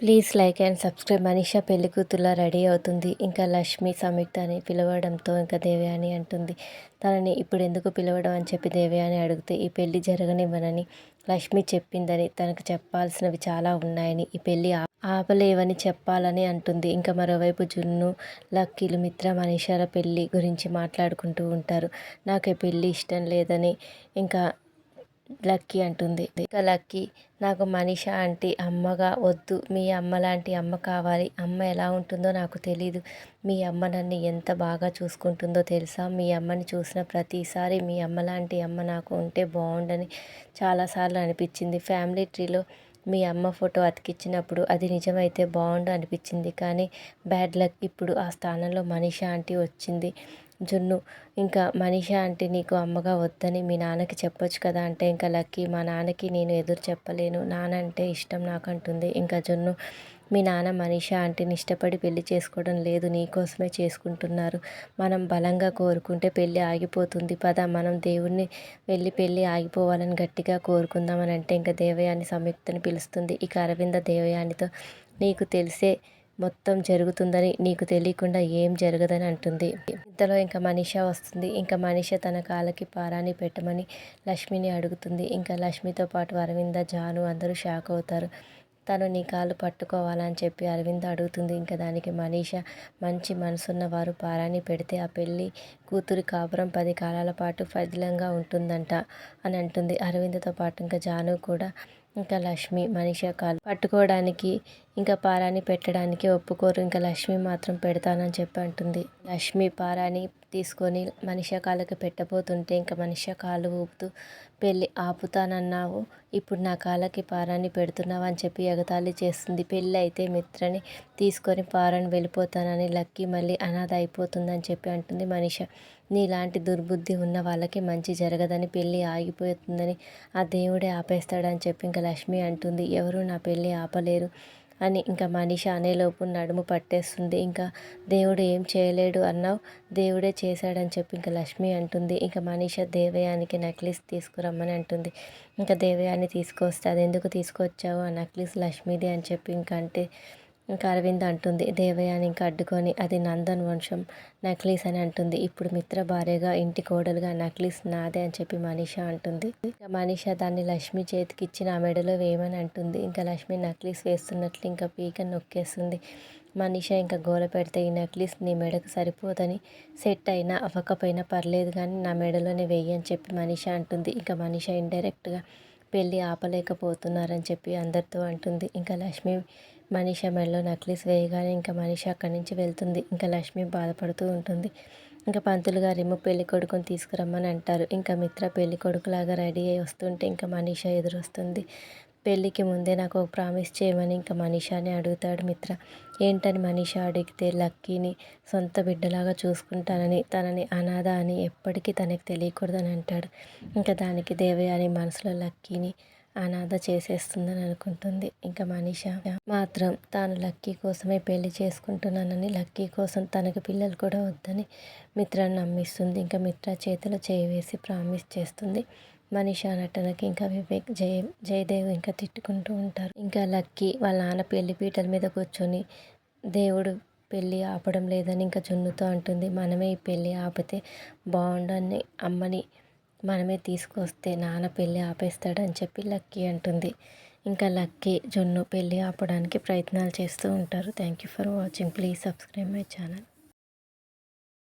Please like and subscribe. Manisha పెళ్ళి కూతుర్లా ready అవుతుంది. ఇంకా లక్ష్మి సంయుక్త అని పిలవడంతో ఇంకా దేవయాని అంటుంది. తనని ఇప్పుడు ఎందుకు పిలవడం అని చెప్పి దేవయాని అడిగితే ఈ పెళ్ళి జరగనివ్వనని లక్ష్మి చెప్పిందని తనకు చెప్పాల్సినవి చాలా ఉన్నాయని ఈ పెళ్ళి ఆపలేవని చెప్పాలని అంటుంది. ఇంకా మరోవైపు జున్ను లక్కీలు మిత్ర మనీషాల పెళ్ళి గురించి మాట్లాడుకుంటూ ఉంటారు. నాకు ఈ పెళ్ళి ఇష్టం లేదని ఇంకా లక్కీ అంటుంది. ఇక లక్కీ. నాకు మనిష ఆంటీ అమ్మగా వద్దు. మీ అమ్మ లాంటి అమ్మ కావాలి. అమ్మ ఎలా ఉంటుందో నాకు తెలీదు. మీ అమ్మ నన్ను ఎంత బాగా చూసుకుంటుందో తెలుసా? మీ అమ్మని చూసిన ప్రతిసారి మీ అమ్మ లాంటి అమ్మ నాకు ఉంటే బాగుండని చాలాసార్లు అనిపించింది. ఫ్యామిలీ ట్రీలో మీ అమ్మ ఫోటో అతికిచ్చినప్పుడు అది నిజమైతే బాగుండు అనిపించింది. కానీ బ్యాడ్ లక్ ఇప్పుడు ఆ స్థానంలో మనీషా ఆంటీ వచ్చింది. జున్ను ఇంకా మనీషా ఆంటీ నీకు అమ్మగా వద్దని మీ నాన్నకి చెప్పొచ్చు కదా అంటే ఇంకా లక్కీ మా నాన్నకి నేను ఎదురు చెప్పలేను. నాన్న అంటే ఇష్టం నాకంటుంది. ఇంకా జున్ను మీ నాన్న మనీషా ఆంటీని ఇష్టపడి పెళ్ళి చేసుకోవడం లేదు. నీకోసమే చేసుకుంటున్నారు. మనం బలంగా కోరుకుంటే పెళ్ళి ఆగిపోతుంది. పద మనం దేవుణ్ణి వెళ్ళి పెళ్ళి ఆగిపోవాలని గట్టిగా కోరుకుందామని అంటే ఇంకా దేవయాని సంయుక్తని పిలుస్తుంది. ఇక అరవింద దేవయానితో నీకు తెలిసే మొత్తం జరుగుతుందని నీకు తెలియకుండా ఏం జరగదని అంటుంది. ఇంతలో ఇంకా మనిష వస్తుంది. ఇంకా మనీష తన కాళ్ళకి పారాని పెట్టమని లక్ష్మిని అడుగుతుంది. ఇంకా లక్ష్మితో పాటు అరవింద జాను అందరూ షాక్ అవుతారు. తను నీ కాళ్ళు పట్టుకోవాలని చెప్పి అరవింద్ అడుగుతుంది. ఇంకా దానికి మనీష మంచి మనసున్న వారు పారాన్ని పెడితే ఆ పెళ్ళి కూతురి కాపురం పది కాలాల పాటు ఫదిలంగా ఉంటుందంట అని అంటుంది. అరవింద్తో పాటు ఇంకా జాను కూడా ఇంకా లక్ష్మి మనీష కాలు పట్టుకోవడానికి ఇంకా పారాని పెట్టడానికి ఒప్పుకోరు. ఇంకా లక్ష్మి మాత్రం పెడతానని చెప్పి అంటుంది. లక్ష్మి పారాని తీసుకొని మనిష కాళ్ళకి పెట్టబోతుంటే ఇంకా మనిష కాలు ఊపుతూ పెళ్ళి ఆపుతానన్నావు. ఇప్పుడు నా కాళ్ళకి పారాన్ని పెడుతున్నావు అని చెప్పి ఎగతాళి చేస్తుంది. పెళ్ళి అయితే మిత్రని తీసుకొని పారాన్ని వెళ్ళిపోతానని లక్కీ మళ్ళీ అనాథ అయిపోతుందని చెప్పి అంటుంది మనిష. నీలాంటి దుర్బుద్ధి ఉన్న వాళ్ళకి మంచి జరగదని పెళ్ళి ఆగిపోతుందని ఆ దేవుడే ఆపేస్తాడని చెప్పి ఇంకా లక్ష్మి అంటుంది. ఎవరు నా పెళ్ళి ఆపలేరు అని ఇంకా మనిషి అనేలోపు నడుము పట్టేస్తుంది. ఇంకా దేవుడు ఏం చేయలేడు అన్నావు? దేవుడే చేశాడని చెప్పి ఇంకా లక్ష్మి అంటుంది. ఇంకా మనిష దేవయానికి నక్లీస్ తీసుకురమ్మని అంటుంది. ఇంకా దేవయాన్ని తీసుకొస్తే అది ఎందుకు తీసుకొచ్చావు ఆ నక్లీస్ లక్ష్మీది? అని చెప్పి ఇంకా అంటే ఇంకా అరవింద్ అంటుంది దేవయాని ఇంకా అడ్డుకొని అది నందన్ వంశం నక్లీస్ అని అంటుంది. ఇప్పుడు మిత్ర భార్యగా ఇంటి కోడలుగా నక్లీస్ నాదే అని చెప్పి మనీష అంటుంది. ఇంకా మనీష దాన్ని లక్ష్మి చేతికి ఇచ్చిన ఆ మెడలో వేయమని అంటుంది. ఇంకా లక్ష్మి నక్లీస్ వేస్తున్నట్లు ఇంకా పీక నొక్కేస్తుంది. మనీష ఇంకా గోల పెడితే ఈ నక్లీస్ నీ మెడకు సరిపోదని సెట్ అయినా అవ్వకపోయినా పర్లేదు కానీ నా మెడలోనే వెయ్యి అని చెప్పి మనీష అంటుంది. ఇంకా మనీష ఇండైరెక్ట్గా పెళ్ళి ఆపలేకపోతున్నారని చెప్పి అందరితో అంటుంది. ఇంకా లక్ష్మి మనీష మెడలో నక్లీస్ వేయగానే ఇంకా మనీష అక్కడి నుంచి వెళ్తుంది. ఇంకా లక్ష్మి బాధపడుతూ ఉంటుంది. ఇంకా పంతులు గారేమో పెళ్ళి కొడుకుని తీసుకురమ్మని అంటారు. ఇంకా మిత్ర పెళ్ళి కొడుకులాగా రెడీ అయి వస్తుంటే ఇంకా మనీష ఎదురొస్తుంది. పెళ్ళికి ముందే నాకు ఒక ప్రామిస్ చేయమని ఇంకా మనీషాని అడుగుతాడు మిత్ర. ఏంటని మనీష అడిగితే లక్కీని సొంత బిడ్డలాగా చూసుకుంటానని తనని అనాథ అని ఎప్పటికీ తనకి తెలియకూడదని అంటాడు. ఇంకా దానికి దేవయాని మనసులో లక్కీని అనాథ చేసేస్తుందని అనుకుంటుంది. ఇంకా మనీష మాత్రం తాను లక్కీ కోసమే పెళ్ళి చేసుకుంటున్నానని లక్కీ కోసం తనకి పిల్లలు కూడా వద్దని మిత్రాన్ని నమ్మిస్తుంది. ఇంకా మిత్ర చేతిలో చేయి ప్రామిస్ చేస్తుంది. మనీషా నటనకి ఇంకా వివేక్ జయ జయదేవ్ ఇంకా తిట్టుకుంటూ ఉంటారు. ఇంకా లక్కీ వాళ్ళ నాన్న పెళ్ళి పీటల మీద కూర్చొని దేవుడు పెళ్ళి ఆపడం లేదని ఇంకా జున్నుతో అంటుంది. మనమే ఈ పెళ్ళి ఆపితే బాగుండని అమ్మని మనమే తీసుకొస్తే నాన్న పెళ్ళి ఆపేస్తాడని చెప్పి లక్కీ అంటుంది. ఇంకా లక్కీ జున్ను పెళ్ళి ఆపడానికి ప్రయత్నాలు చేస్తూ ఉంటారు. Thank you for watching. Please subscribe my channel.